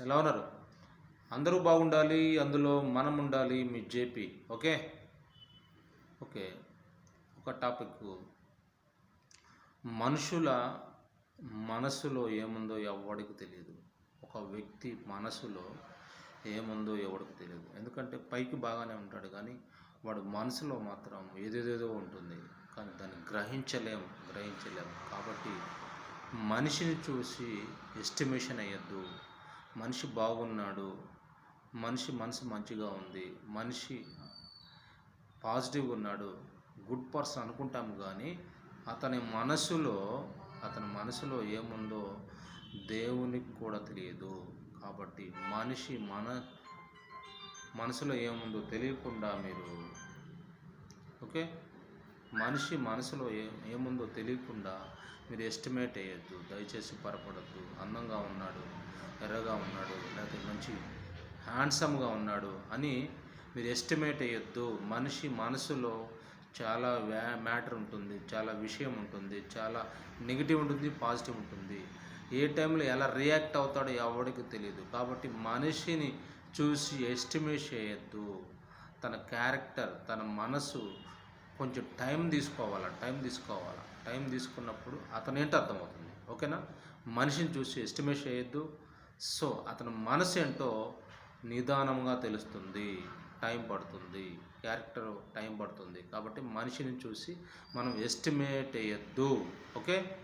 ఎలా ఉన్నారు? అందరూ బాగుండాలి అందులో మనం ఉండాలి మీ జేపీ ఓకే? ఓకే ఒక టాపిక్. మనుషుల మనసులో ఏముందో ఎవడికి తెలియదు. ఒక వ్యక్తి మనసులో ఏముందో ఎవడికి తెలియదు. ఎందుకంటే పైకి బాగానే ఉంటాడు కానీ వాడు మనసులో మాత్రం ఏదేదేదో ఉంటుంది. కానీ దాన్ని గ్రహించలేము గ్రహించలేము కాబట్టి మనిషిని చూసి ఎస్టిమేషన్ అయ్యద్దు. మనిషి బాగున్నాడు మనిషి మనసు మంచిగా ఉంది మనిషి పాజిటివ్గా ఉన్నాడు గుడ్ పర్సన్ అనుకుంటాము కానీ అతని మనసులో అతని మనసులో ఏముందో దేవునికి కూడా తెలియదు. కాబట్టి మనిషి మన మనసులో ఏముందో తెలియకుండా మీరు ఓకే? మనిషి మనసులో ఏ ఏముందో తెలియకుండా మీరు ఎస్టిమేట్ వేయద్దు దయచేసి పొరపడద్దు. అందంగా ఉన్నాడు ఎర్రగా ఉన్నాడు లేకపోతే మంచి హ్యాండ్సమ్గా ఉన్నాడు అని మీరు ఎస్టిమేట్ వేయొద్దు. మనిషి మనసులో చాలా వ్యా మ్యాటర్ ఉంటుంది చాలా విషయం ఉంటుంది చాలా నెగిటివ్ ఉంటుంది పాజిటివ్ ఉంటుంది. ఏ టైంలో ఎలా రియాక్ట్ అవుతాడో ఎవరికి తెలియదు కాబట్టి మనిషిని చూసి ఎస్టిమేట్ చేయొద్దు తన క్యారెక్టర్ తన మనసు కొంచెం టైం తీసుకోవాలా టైం తీసుకోవాలా టైం తీసుకున్నప్పుడు అతను ఏంటో అర్థమవుతుంది ఓకేనా? మనిషిని చూసి ఎస్టిమేట్ చేయొద్దు. సో అతని మనసు ఏంటో నిదానంగా తెలుస్తుంది టైం పడుతుంది క్యారెక్టర్ టైం పడుతుంది. కాబట్టి మనిషిని చూసి మనం ఎస్టిమేట్ వేయద్దు ఓకే?